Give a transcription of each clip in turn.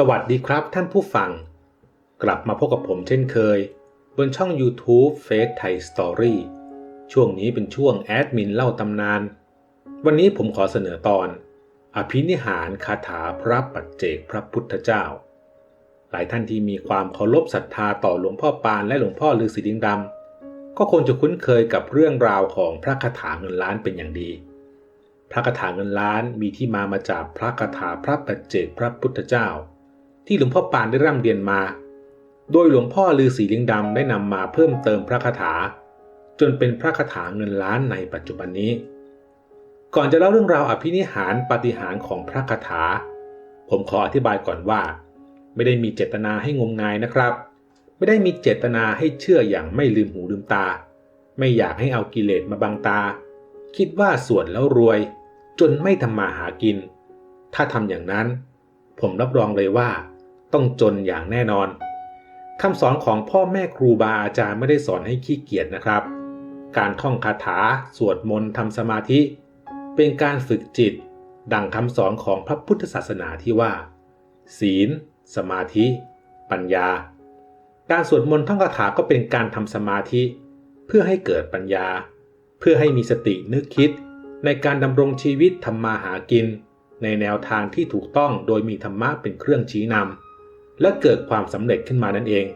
สวัสดีครับท่านผู้ฟัง กลับมาพบกับผมเช่นเคย บนช่อง YouTube f a c e Thai Story ช่วงนี้เป็นช่วงแอดมินเล่าตำนาน วันนี้ผมขอเสนอตอน อภินิหารคาถาพระปัจเจกพระพุทธเจ้า หลายท่านที่มีความเคารพศรัทธาต่อหลวงพ่อปานและหลวงพ่อฤาษีดิงดำก็คงจะคุ้นเคยกับเรื่องราวของพระคาถาเงินล้านเป็นอย่างดี พระคาถาเงินล้านมีที่มามาจากพระคาถาพระปัจเจกพระพุทธเจ้า ที่หลวงพ่อปานได้ร่ำเรียนมา โดยหลวงพ่อฤาษีลิงดำได้นำมาเพิ่มเติมพระคาถา จนเป็นพระคาถาเงินล้านในปัจจุบันนี้ ก่อนจะเล่าเรื่องราวอภินิหารปาฏิหารย์ของพระคาถา ผมขออธิบายก่อนว่า ไม่ได้มีเจตนาให้งมงายนะครับ ไม่ได้มีเจตนาให้เชื่ออย่างไม่ลืมหูลืมตา ไม่อยากให้เอากิเลสมาบังตา คิดว่าสวดแล้วรวย จนไม่ทำมาหากิน ถ้าทำอย่างนั้นผมรับรองเลยว่า ต้องจนอย่างแน่นอนคำสอนของพ่อแม่ครูบาอาจารย์ไม่ได้สอนให้ขี้เกียจนะครับ การท่องคาถา สวดมนต์ทำสมาธิ เป็นการฝึกจิต ดังคำสอนของพระพุทธศาสนาที่ว่า ศีล สมาธิ ปัญญา การสวดมนต์ท่องคาถาก็เป็นการทำสมาธิ เพื่อให้เกิดปัญญา เพื่อให้มีสตินึกคิด ในการดำรงชีวิตทำมาหากิน ในแนวทางที่ถูกต้องโดยมีธรรมะเป็นเครื่องชี้นำ และเกิดความสำเร็จขึ้นมานั่นเอง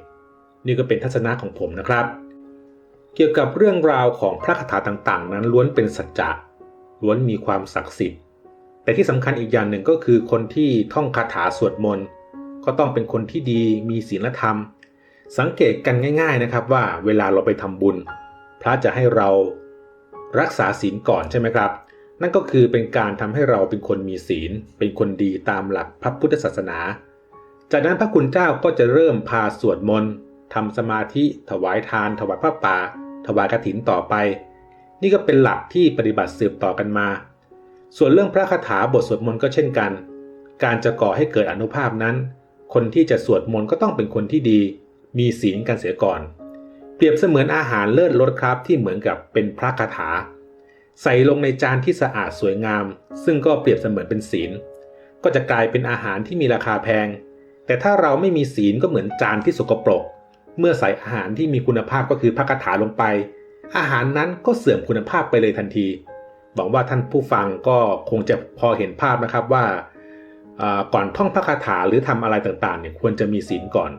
นี่ก็เป็นทัศนะของผมนะครับ เกี่ยวกับเรื่องราวของพระคาถาต่างๆ นั้นล้วนเป็นสัจจะล้วนมีความศักดิ์สิทธิ์ แต่ที่สำคัญอีกอย่างหนึ่งก็คือคนที่ท่องคาถาสวดมนต์ก็ต้องเป็นคนที่ดีมีศีลธรรม สังเกตกันง่าย ๆนะครับว่าเวลาเราไปทำบุญ พระจะให้เรารักษาศีลก่อนใช่ไหมครับ นั่นก็คือเป็นการทำให้เราเป็นคนมีศีล เป็นคนดีตามหลักพระพุทธศาสนา จากนั้นพระคุณเจ้าก็จะเริ่มพาสวดมนต์ทำสมาธิถวายทาน ถวายพระป่า ถวายกฐินต่อไป นี่ก็เป็นหลักที่ปฏิบัติสืบต่อกันมา ส่วนเรื่องพระคาถาบทสวดมนต์ก็เช่นกัน การจะก่อให้เกิดอนุภาพนั้น คนที่จะสวดมนต์ก็ต้องเป็นคนที่ดี มีศีลกันเสียก่อน เปรียบเสมือนอาหารเลิศรสครับที่เหมือนกับเป็นพระคาถา ใส่ลงในจานที่สะอาดสวยงาม ซึ่งก็เปรียบเสมือนเป็นศีล ก็จะกลายเป็นอาหารที่มีราคาแพง แต่ถ้าเราไม่มีศีลก็เหมือนจานที่สกปรก เมื่อใส่อาหารที่มีคุณภาพก็คือพระคาถาลงไป อาหารนั้นก็เสื่อมคุณภาพไปเลยทันที หวังว่าท่านผู้ฟังก็คงจะพอเห็นภาพนะครับว่าก่อนท่องพระคาถาหรือทำอะไรต่างๆเนี่ยควรจะมีศีลก่อน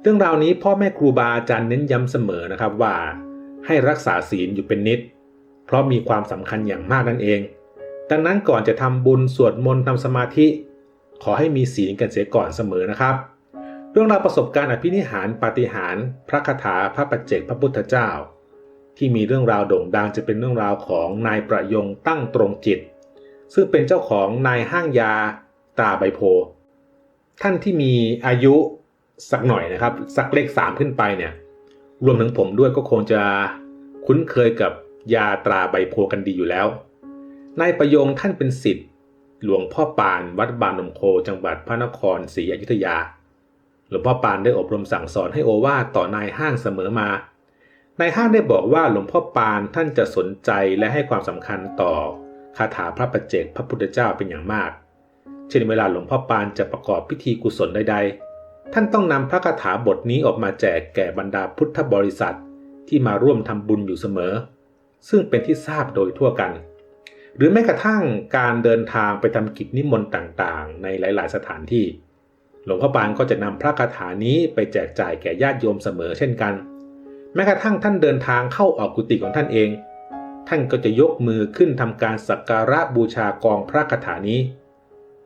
เรื่องราวนี้พ่อแม่ครูบาอาจารย์เน้นย้ำเสมอนะครับว่า ให้รักษาศีลอยู่เป็นนิด เพราะมีความสำคัญอย่างมากนั่นเอง ดังนั้นก่อนจะทำบุญสวดมนต์ทำสมาธิ ขอให้มีศีลกันเสียก่อนเสมอนะครับ เรื่องราวประสบการณ์อภินิหารปาฏิหาร พระคาถาพระปัจเจกพระพุทธเจ้า ที่มีเรื่องราวโด่งดังจะเป็นเรื่องราวของนายประยงตั้งตรงจิต ซึ่งเป็นเจ้าของนายห้างยาตาใบโพ ท่านที่มีอายุสักหน่อยนะครับ สักเลขสามขึ้นไปเนี่ยรวมถึงผมด้วยก็คงจะคุ้นเคยกับยาตราใบโพกันดีอยู่แล้วนายประยงท่านเป็นสิทธิ หลวงพ่อปานวัดบานนมโคจังหวัดพระนครศรีอยุธยา หลวงพ่อปานได้อบรมสั่งสอนให้โอวาทต่อนายห้างเสมอมานายห้างได้บอกว่าหลวงพ่อปานท่านจะสนใจและให้ความสำคัญต่อคาถาพระปัจเจกพระพุทธเจ้าเป็นอย่างมาก เช่นเวลาหลวงพ่อปานจะประกอบพิธีกุศลใดๆ ท่านต้องนำพระคาถาบทนี้ออกมาแจกแก่บรรดาพุทธบริษัทที่มาร่วมทำบุญอยู่เสมอ ซึ่งเป็นที่ทราบโดยทั่วกัน หรือแม้กระทั่งการเดินทางไปทำกิจนิมนต์ต่างๆ ในหลาย ๆ สถานที่ หลวงพ่อปานก็จะนำพระคาถานี้ไปแจกจ่ายแก่ญาติโยมเสมอเช่นกัน แม้กระทั่งท่านเดินทางเข้าออกกุฏิของท่านเอง ท่านก็จะยกมือขึ้นทำการสักการะบูชากองพระคาถานี้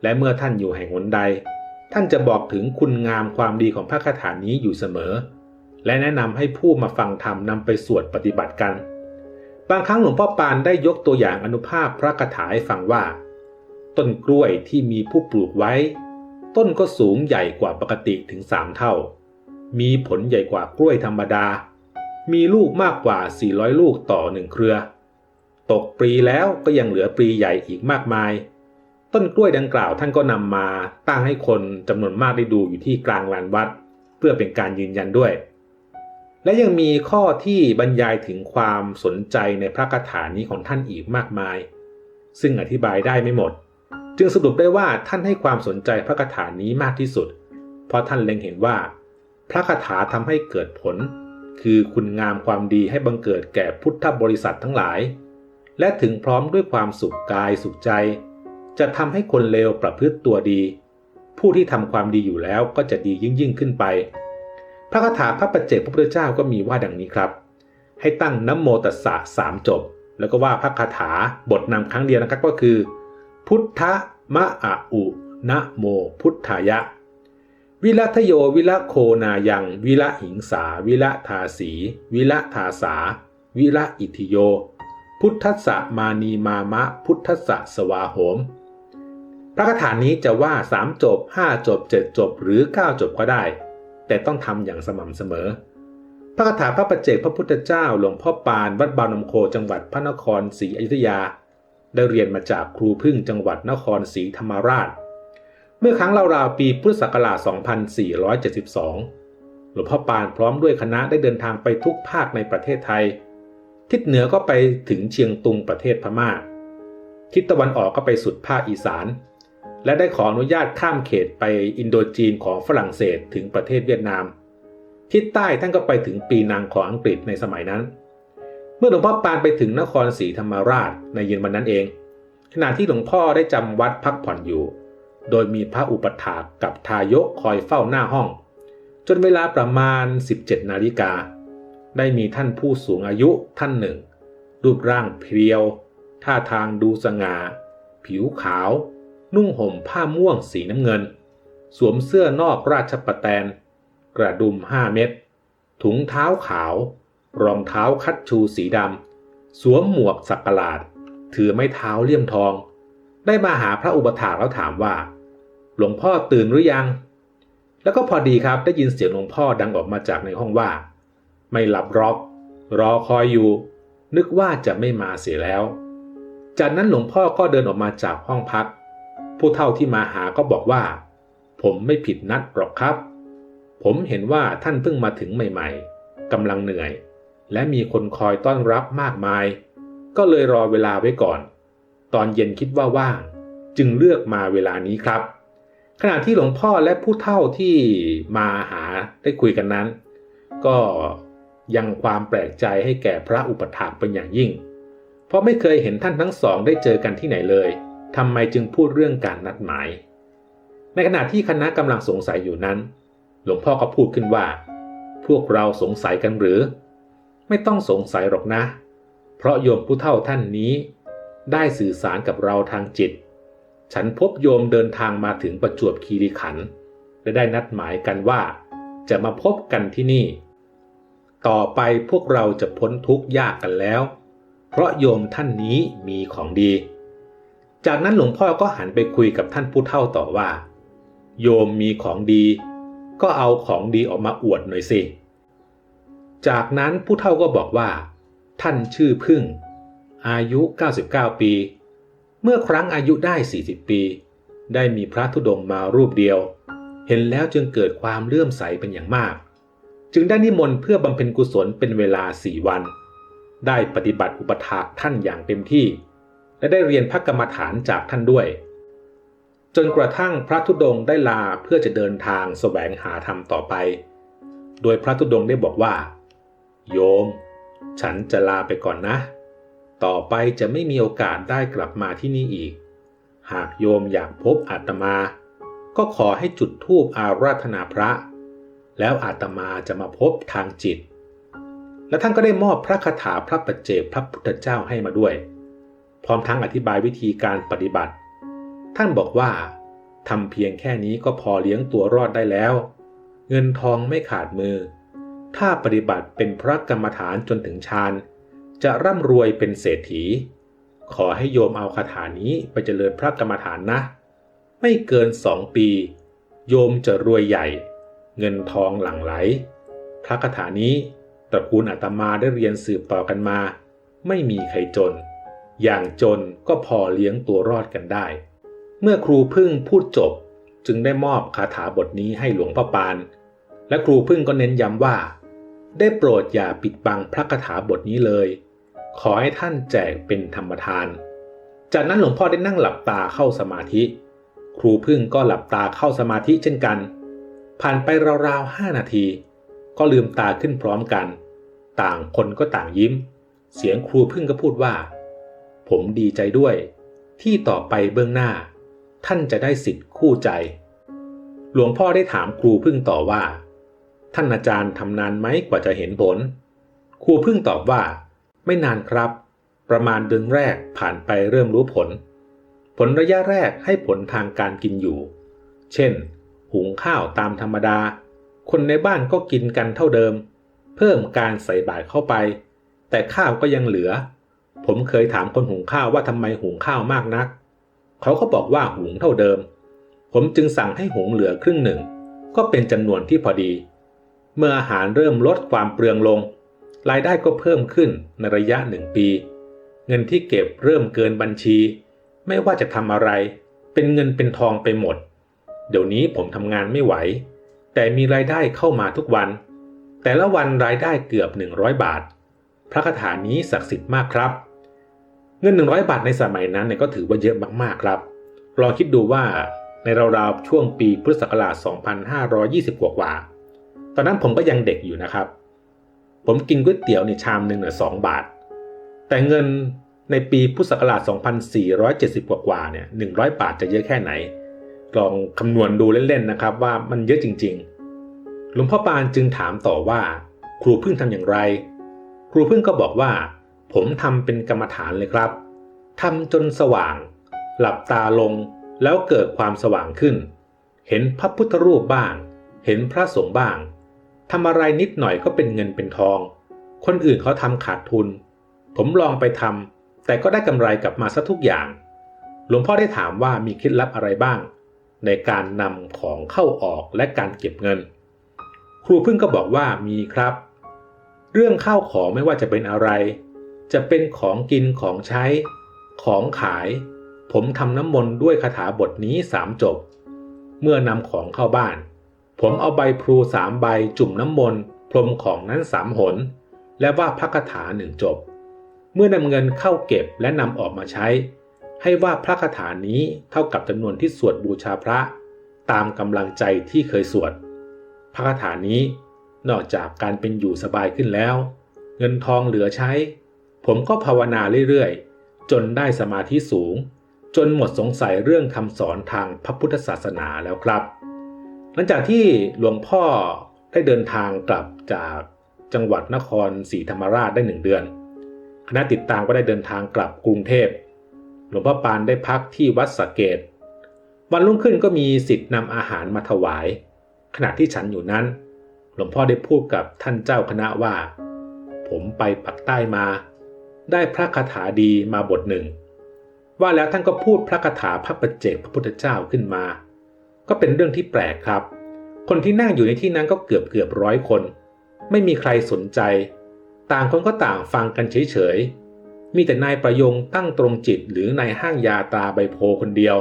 และเมื่อท่านอยู่แห่งหนใด ท่านจะบอกถึงคุณงามความดีของพระคาถานี้อยู่เสมอ และแนะนำให้ผู้มาฟังธรรมนำไปสวดปฏิบัติกัน บางครั้งหลวงพ่อปานได้ยกตัวอย่างอนุภาพพระคาถาให้ฟังว่า ต้นกล้วยที่มีผู้ปลูกไว้ ต้นก็สูงใหญ่กว่าปกติถึงสามเท่า มีผลใหญ่กว่ากล้วยธรรมดา มีลูกมากกว่า 400 ลูกต่อหนึ่งเครือ ตกปลีแล้วก็ยังเหลือปลีใหญ่อีกมากมาย ต้นกล้วยดังกล่าวท่านก็นำมาตั้งให้คนจำนวนมากได้ดูอยู่ที่กลางลานวัด เพื่อเป็นการยืนยันด้วย และยังมีข้อที่บรรยายถึงความสนใจในพระคาถานี้ของท่านอีกมากมาย ซึ่งอธิบายได้ไม่หมด จึงสรุปได้ว่าท่านให้ความสนใจพระคาถานี้มากที่สุด เพราะท่านเล็งเห็นว่า พระคาถาทำให้เกิดผล คือคุณงามความดีให้บังเกิดแก่พุทธบริษัททั้งหลาย และถึงพร้อมด้วยความสุขกายสุขใจ จะทำให้คนเลวประพฤติตัวดี ผู้ที่ทำความดีอยู่แล้วก็จะดียิ่งยิ่งขึ้นไป พระคาถาพระปัจเจกพระพุทธเจ้าก็มีว่าดังนี้ครับ ให้ตั้งน้ำโมตัสสะสามจบ แล้วก็ว่าพระคาถาบทนำครั้งเดียวนะครับก็คือ พุทธมะอะอุนะโมพุทธายะ วิรัตโยวิระโคนายัง วิระหิงสา วิระทาสี วิระทาสา วิระอิทิโย พุทธัสสะมานีมามะ พุทธัสสะสวาโหม พระคาถานี้จะว่าสามจบห้าจบเจ็ดจบ หรือเก้าจบก็ได้ แต่ต้องทำอย่างสม่ำเสมอ พระคาถาพระปัจเจกพระพุทธเจ้าหลวงพ่อปานวัดบางนมโคจังหวัดพระนครศรีอยุธยา ได้เรียนมาจากครูพึ่งจังหวัดนครศรีธรรมราช เมื่อครั้งราวๆปีพุทธศักราช 2472 หลวงพ่อปานพร้อมด้วยคณะได้เดินทางไปทุกภาคในประเทศไทย ทิศเหนือก็ไปถึงเชียงตุงประเทศพม่า ทิศตะวันออกก็ไปสุดภาคอีสาน และได้ขออนุญาตข้ามเขตไปอินโดจีนของฝรั่งเศสถึงประเทศเวียดนาม ทิศใต้ท่านก็ไปถึงปีนังของอังกฤษในสมัยนั้น เมื่อหลวงพ่อปานไปถึงนครศรีธรรมราชในเย็นวันนั้นเอง ขณะที่หลวงพ่อได้จำวัดพักผ่อนอยู่ โดยมีพระอุปถากกับทายกคอยเฝ้าหน้าห้อง จนเวลาประมาณ 17 นาฬิกา ได้มีท่านผู้สูงอายุท่านหนึ่ง รูปร่างเพรียว ท่าทางดูสง่า ผิวขาว นุ่งห่มผ้าม่วงสีน้ำเงิน สวมเสื้อนอกราชประแตน กระดุมห้าเม็ด ถุงเท้าขาว รองเท้าคัดชูสีดำ สวมหมวกสักหลาด ถือไม้เท้าเลี่ยมทอง ได้มาหาพระอุปถาแล้วถามว่า หลวงพ่อตื่นหรือยัง แล้วก็พอดีครับได้ยินเสียงหลวงพ่อดังออกมาจากในห้องว่า ไม่หลับรอก รอคอยอยู่ นึกว่าจะไม่มาเสียแล้ว จากนั้นหลวงพ่อก็เดินออกมาจากห้องพัก ผู้เฒ่าที่มาหาก็บอกว่า ผมไม่ผิดนัดหรอกครับ ผมเห็นว่าท่านเพิ่งมาถึงใหม่ ๆกำลังเหนื่อย และมีคนคอยต้อนรับมากมาย ก็เลยรอเวลาไว้ก่อน ตอนเย็นคิดว่าว่าง จึงเลือกมาเวลานี้ครับ ขณะที่หลวงพ่อและผู้เฒ่าที่มาหาได้คุยกันนั้น ก็ยังความแปลกใจให้แก่พระอุปถากเป็นอย่างยิ่ง เพราะไม่เคยเห็นท่านทั้งสองได้เจอกันที่ไหนเลย ทำไมจึงพูดเรื่องการนัดหมาย ในขณะที่คณะกำลังสงสัยอยู่นั้น หลวงพ่อก็พูดขึ้นว่า พวกเราสงสัยกันหรือ ไม่ต้องสงสัยหรอกนะ เพราะโยมผู้เฒ่าท่านนี้ ได้สื่อสารกับเราทางจิต ฉันพบโยมเดินทางมาถึงประจวบคีรีขันธ์และได้นัดหมายกันว่า จะมาพบกันที่นี่ ต่อไปพวกเราจะพ้นทุกข์ยากกันแล้ว เพราะโยมท่านนี้มีของดี จากนั้นหลวงพ่อก็หันไปคุยกับท่านผู้เฒ่าต่อว่า โยมมีของดี ก็เอาของดีออกมาอวดหน่อยสิ จากนั้นผู้เฒ่าก็บอกว่า ท่านชื่อพึ่ง อายุ 99 ปี เมื่อครั้งอายุได้ 40 ปี ได้มีพระธุดงค์มารูปเดียว เห็นแล้วจึงเกิดความเลื่อมใสเป็นอย่างมาก จึงได้นิมนต์เพื่อบำเพ็ญกุศลเป็นเวลาสี่วัน ได้ปฏิบัติอุปถากท่านอย่างเต็มที่ และได้เรียนพระกรรมฐานจากท่านด้วย จนกระทั่งพระธุดงค์ได้ลาเพื่อจะเดินทางแสวงหาธรรมต่อไป โดยพระธุดงค์ได้บอกว่า โยม ฉันจะลาไปก่อนนะ ต่อไปจะไม่มีโอกาสได้กลับมาที่นี่อีก หากโยมอยากพบอาตมา ก็ขอให้จุดธูปอาราธนาพระ แล้วอาตมาจะมาพบทางจิต และท่านก็ได้มอบพระคาถาพระปัจเจกพระพุทธเจ้าให้มาด้วย พร้อมทั้งอธิบายวิธีการปฏิบัติ ท่านบอกว่าทำเพียงแค่นี้ก็พอเลี้ยงตัวรอดได้แล้ว เงินทองไม่ขาดมือ ถ้าปฏิบัติเป็นพระกรรมฐานจนถึงฌานจะร่ำรวยเป็นเศรษฐี ขอให้โยมเอาคาถานี้ไปเจริญพระกรรมฐานนะ ไม่เกินสองปี โยมจะรวยใหญ่ เงินทองหลั่งไหล พระคาถานี้ตระกูลอาตมาได้เรียนสืบต่อกันมา ไม่มีใครจน อย่างจนก็พอเลี้ยงตัวรอดกันได้ เมื่อครูพึ่งพูดจบจึงได้มอบคาถาบทนี้ให้หลวงพ่อปาน และครูพึ่งก็เน้นย้ำว่า ได้โปรดอย่าปิดบังพระคาถาบทนี้เลย ขอให้ท่านแจกเป็นธรรมทาน จากนั้นหลวงพ่อได้นั่งหลับตาเข้าสมาธิ ครูพึ่งก็หลับตาเข้าสมาธิเช่นกัน ผ่านไปราวๆห้านาที ก็ลืมตาขึ้นพร้อมกัน ต่างคนก็ต่างยิ้ม เสียงครูพึ่งก็พูดว่า ผมดีใจด้วย ที่ต่อไปเบื้องหน้า ท่านจะได้สิทธิ์คู่ใจ หลวงพ่อได้ถามครูพึ่งต่อว่า ท่านอาจารย์ทำนานไหมกว่าจะเห็นผล ครูพึ่งตอบว่า ไม่นานครับ ประมาณเดือนแรกผ่านไปเริ่มรู้ผล ผลระยะแรกให้ผลทางการกินอยู่ เช่น หุงข้าวตามธรรมดา คนในบ้านก็กินกันเท่าเดิม เพิ่มการใส่บาตรเข้าไป แต่ข้าวก็ยังเหลือ ผมเคยถามคนหุงข้าวว่าทำไมหุงข้าวมากนัก เขาก็บอกว่าหุงเท่าเดิม ผมจึงสั่งให้หุงเหลือครึ่งหนึ่ง ก็เป็นจำนวนที่พอดี เมื่ออาหารเริ่มลดความเปลืองลง รายได้ก็เพิ่มขึ้นในระยะหนึ่งปี เงินที่เก็บเริ่มเกินบัญชี ไม่ว่าจะทำอะไร เป็นเงินเป็นทองไปหมด เดี๋ยวนี้ผมทำงานไม่ไหว แต่มีรายได้เข้ามาทุกวัน แต่ละวันรายได้เกือบ 100 บาท พระคาถานี้ศักดิ์สิทธิ์มากครับ เงิน 100 บาทในสมัยนั้นเนี่ยก็ถือว่าเยอะมากๆครับ ลองคิดดูว่าในราวๆช่วงปีพุทธศักราช 2520 กว่าๆตอนนั้นผมก็ยังเด็กอยู่นะครับ ผมกินก๋วยเตี๋ยวในชามหนึ่งเนี่ยสบาท แต่เงินในปีพุทธศักราช 2470 กว่าๆเนี่ย 100 บาทจะเยอะแค่ไหน ลองคำนวณดูเล่นๆนะครับ ว่ามันเยอะจริงๆ หลวงพ่อปานจึงถามต่อว่า ครูพึ่งทำอย่างไร ครูพึ่งก็บอกว่า ผมทำเป็นกรรมฐานเลยครับทำจนสว่าง หลับตาลงแล้วเกิดความสว่างขึ้น เห็นพระพุทธรูปบ้าง เห็นพระสงฆ์บ้างทำอะไรนิดหน่อยก็เป็นเงินเป็นทอง คนอื่นเขาทำขาดทุน ผมลองไปทำแต่ก็ได้กำไรกลับมาซะทุกอย่าง หลวงพ่อได้ถามว่ามีเคล็ดลับอะไรบ้าง ในการนำของเข้าออกและการเก็บเงิน ครูพึ่งก็บอกว่ามีครับ เรื่องข้าวของไม่ว่าจะเป็นอะไร จะเป็นของกินของใช้ ของขาย ผมทำน้ำมนต์ด้วยคาถาบทนี้สามจบ เมื่อนำของเข้าบ้าน ผมเอาใบพลูสามใบจุ่มน้ำมนต์พรมของนั้นสามหน และว่าพระคาถาหนึ่งจบ เมื่อนำเงินเข้าเก็บและนำออกมาใช้ ให้ว่าพระคาถานี้เท่ากับจำนวนที่สวดบูชาพระ ตามกำลังใจที่เคยสวด พระคาถานี้นอกจากการเป็นอยู่สบายขึ้นแล้ว เงินทองเหลือใช้ ผมก็ภาวนาเรื่อยๆ จนได้สมาธิสูง จนหมดสงสัยเรื่องคำสอนทางพระพุทธศาสนาแล้วครับ หลังจากที่หลวงพ่อได้เดินทางกลับจากจังหวัดนครศรีธรรมราชได้หนึ่งเดือน คณะติดตามก็ได้เดินทางกลับกรุงเทพ หลวงพ่อปานได้พักที่วัดสะเกดวันรุ่งขึ้นก็มีสิทธิ์นำอาหารมาถวาย ขณะที่ฉันอยู่นั้น หลวงพ่อได้พูดกับท่านเจ้าคณะว่า ผมไปปักใต้มา ได้พระคาถาดีมาบทหนึ่ง ว่าแล้วท่านก็พูดพระคาถาพระประเจกพระพุทธเจ้าขึ้นมา ก็เป็นเรื่องที่แปลกครับ คนที่นั่งอยู่ในที่นั้นก็เกือบเกือบร้อยคน ไม่มีใครสนใจ ต่างคนก็ต่างฟังกันเฉยๆ มีแต่นายประยงตั้งตรงจิตหรือนายห้างยาตาใบโพคนเดียว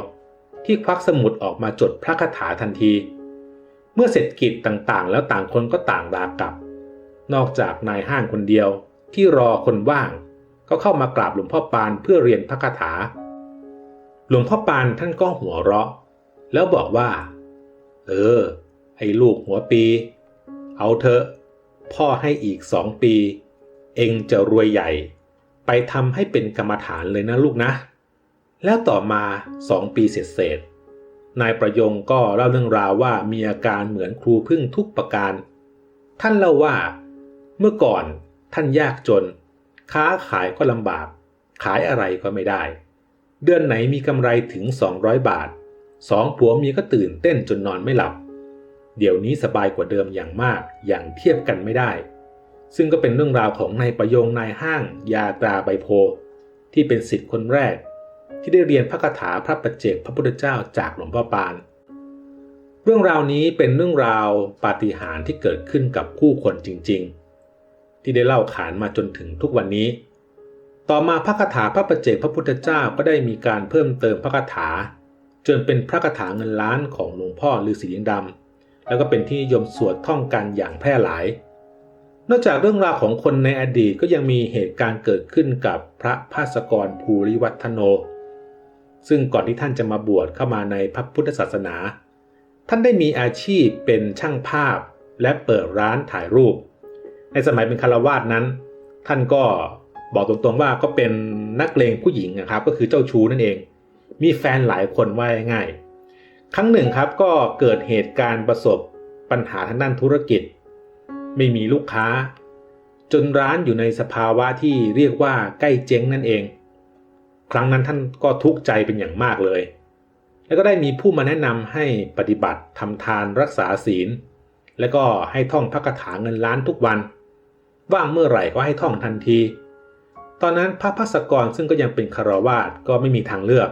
ที่ควักสมุดออกมาจดพระคาถาทันที เมื่อเสร็จกิจต่างๆ แล้วต่างคนก็ต่างลากลับ นอกจากนายห้างคนเดียวที่รอคนว่าง ก็เข้ามากราบหลวงพ่อปานเพื่อเรียนพระคาถา หลวงพ่อปานท่านก็หัวเราะ แล้วบอกว่า เออ ไอ้ลูกหัวปี เอาเถอะ พ่อให้อีกสองปี เองจะรวยใหญ่ ไปทำให้เป็นกรรมฐานเลยนะลูกนะ แล้วต่อมาสองปีเสร็จเสร็จนายประยงก็เล่าเรื่องราวว่ามีอาการเหมือนครูพึ่งทุกประการ ท่านเล่าว่า เมื่อก่อนท่านยากจน ค้าขายก็ลำบาก ขายอะไรก็ไม่ได้ เดือนไหนมีกำไรถึง 200 บาท สองผัวเมียก็ตื่นเต้นจนนอนไม่หลับ เดี๋ยวนี้สบายกว่าเดิมอย่างมากอย่างเทียบกันไม่ได้ ซึ่งก็เป็นเรื่องราวของนายประยงนายห้าง ยาตราใบโพ ที่เป็นสิทธิ์คนแรก ที่ได้เรียนพระคาถาพระปัจเจกพระพุทธเจ้าจากหลวงพ่อปานเรื่องราวนี้เป็นเรื่องราวปาฏิหาริย์ที่เกิดขึ้นกับผู้คนจริง ๆ ที่ได้เล่าขานมาจนถึงทุกวันนี้ ต่อมาพระคาถาพระปัจเจกพระพุทธเจ้าก็ได้มีการเพิ่มเติมพระคาถา จนเป็นพระคาถาเงินล้านของหลวงพ่อฤาษีเลิงดำแล้วก็เป็นที่นิยมสวดท่องกันอย่างแพร่หลาย นอกจากเรื่องราวของคนในอดีตก็ยังมีเหตุการณ์เกิดขึ้นกับพระภาสกรภูริวัฒโน ซึ่งก่อนที่ท่านจะมาบวชเข้ามาในพระพุทธศาสนา ท่านได้มีอาชีพเป็นช่างภาพและเปิดร้านถ่ายรูป ในสมัยเป็นคารวาสนั้น ท่านก็บอกตรงๆว่าก็เป็นนักเลงผู้หญิงนะครับ ก็คือเจ้าชู้นั่นเอง มีแฟนหลายคนว่าง่าย ครั้งหนึ่งครับก็เกิดเหตุการณ์ประสบปัญหาทางด้านธุรกิจ ไม่มีลูกค้า จนร้านอยู่ในสภาวะที่เรียกว่าใกล้เจ๊งนั่นเอง ครั้งนั้นท่านก็ทุกข์ใจเป็นอย่างมากเลย แล้วก็ได้มีผู้มาแนะนำให้ปฏิบัติทำทานรักษาศีล แล้วก็ให้ท่องพระคาถาเงินล้านทุกวัน ว่างเมื่อไหร่ก็ให้ท่องทันที ตอนนั้นพระพัสกรซึ่งก็ยังเป็นคารวาสก็ไม่มีทางเลือก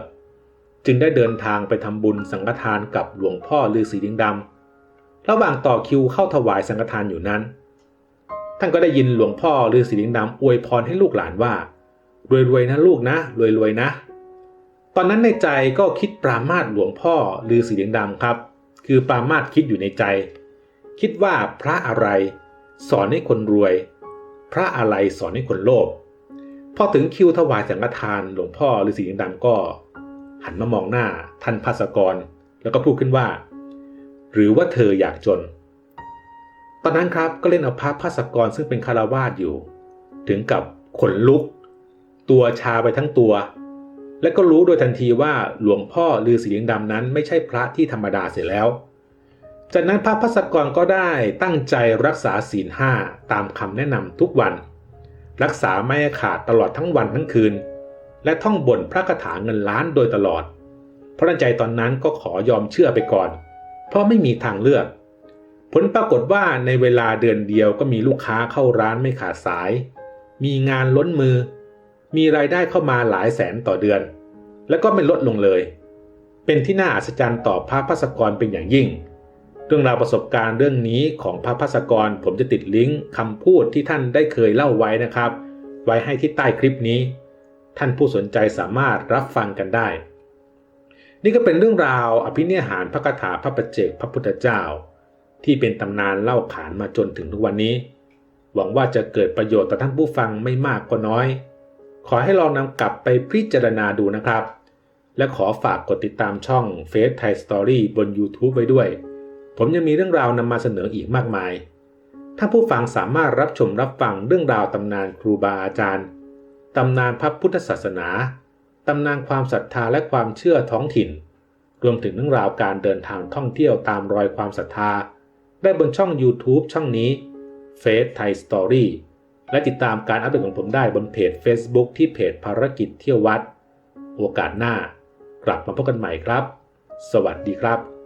จึงได้เดินทางไปทำบุญสังฆทานกับหลวงพ่อฤาษีดิงดำระหว่างต่อคิวเข้าถวายสังฆทานอยู่นั้น ท่านก็ได้ยินหลวงพ่อฤาษีดิงดำอวยพรให้ลูกหลานว่ารวยๆนะลูกนะรวยๆนะ ตอนนั้นในใจก็คิดปรามาสหลวงพ่อฤาษีดิงดำครับ คือปรามาสคิดอยู่ในใจ คิดว่าพระอะไร สอนให้คนรวย พระอะไรสอนให้คนโลภพอถึงคิวถวายสังฆทานหลวงพ่อฤาษีดิงดำก็ หันมามองหน้าท่านภาสกร แล้วก็พูดขึ้นว่า หรือว่าเธออยากจน ตอนนั้นครับก็เล่นเอาพระภาสกรซึ่งเป็นคารวาสอยู่ ถึงกับขนลุก ตัวชาไปทั้งตัว และก็รู้โดยทันทีว่าหลวงพ่อฤาษีลิงดำนั้นไม่ใช่พระที่ธรรมดาเสียแล้ว จากนั้นพระพัสกรก็ได้ตั้งใจรักษาศีลห้าตามคำแนะนำทุกวัน รักษาไม่ขาดตลอดทั้งวันทั้งคืน และท่องบนพระคาถาเงินล้านโดยตลอดเพราะในใจตอนนั้นก็ขอยอมเชื่อไปก่อน เพราะไม่มีทางเลือก ผลปรากฏว่าในเวลาเดือนเดียวก็มีลูกค้าเข้าร้านไม่ขาดสาย มีงานล้นมือ มีรายได้เข้ามาหลายแสนต่อเดือน แล้วก็ไม่ลดลงเลย เป็นที่น่าอัศจรรย์ต่อพระพัสกรเป็นอย่างยิ่ง เรื่องราวประสบการณ์เรื่องนี้ของพระพัสกร ผมจะติดลิงก์คำพูดที่ท่านได้เคยเล่าไว้นะครับ ไว้ให้ที่ใต้คลิปนี้ ท่านผู้สนใจสามารถรับฟังกันได้ นี่ก็เป็นเรื่องราวอภินิหารพระคาถาพระประเจกพระพุทธเจ้า ที่เป็นตำนานเล่าขานมาจนถึงทุกวันนี้ หวังว่าจะเกิดประโยชน์ต่อท่านผู้ฟังไม่มากก็น้อย ขอให้ลองนำกลับไปพิจารณาดูนะครับ และขอฝากกดติดตามช่อง f a c e Thai Story บน YouTube ไว้ด้วย ผมยังมีเรื่องราวนำมาเสนออีกมากมาย ถ้าผู้ฟังสามารถรับชมรับฟังเรื่องราวตำนานครูบาอาจารย์ ตำนานพระพุทธศาสนา ตำนานความศรัทธาและความเชื่อท้องถิ่น รวมถึงเรื่องราวการเดินทางท่องเที่ยวตามรอยความศรัทธา ได้บนช่อง YouTube ช่องนี้ f a c e Thai Story และติดตามการอัปเดตของผมได้บนเพจ Facebook ที่เพจภารกิจเที่ยววัด โอกาสหน้า กลับมาพบกันใหม่ครับ สวัสดีครับ